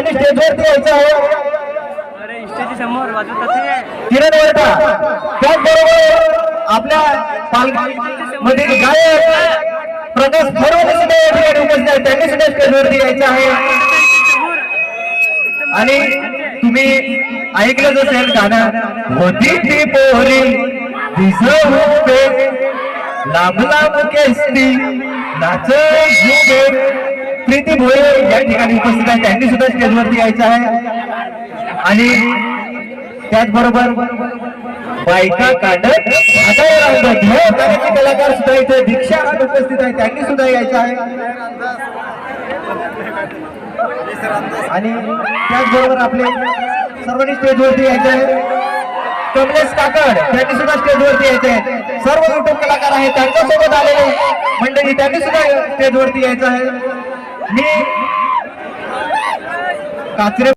त्यांनी स्टेजवरती यायचं आहे किरण त्याचबरोबर आपल्या गायक प्रकाश सुद्धा या ठिकाणी उपस्थित आहेत त्यांनी सुद्धा स्टेजवरती यायचं आहे. आणि तुम्ही ऐकलं असेल गाणं होती ती पोरी लांब लांब केसती नाच प्रीती भोये या ठिकाणी उपस्थित आहे. त्यांनी सुद्धा स्टेजवरती यायचं आहे. आणि त्याचबरोबर बायका काढत हातावर कलाकार सुद्धा इथे दीक्षा उपस्थित आहे. त्यांनी सुद्धा यायचं आहे. आणि त्याचबरोबर आपले सर्वांनी स्टेजवरती यायचे आहे. कमलेश काकड त्यांनी सुद्धा स्टेजवरती यायचे आहेत सर्व युट्यूब कलाकार आहेत. त्यांच्यासोबत आलेले मंडळी त्यांनी सुद्धा स्टेजवरती यायचं आहे. मी कात्रे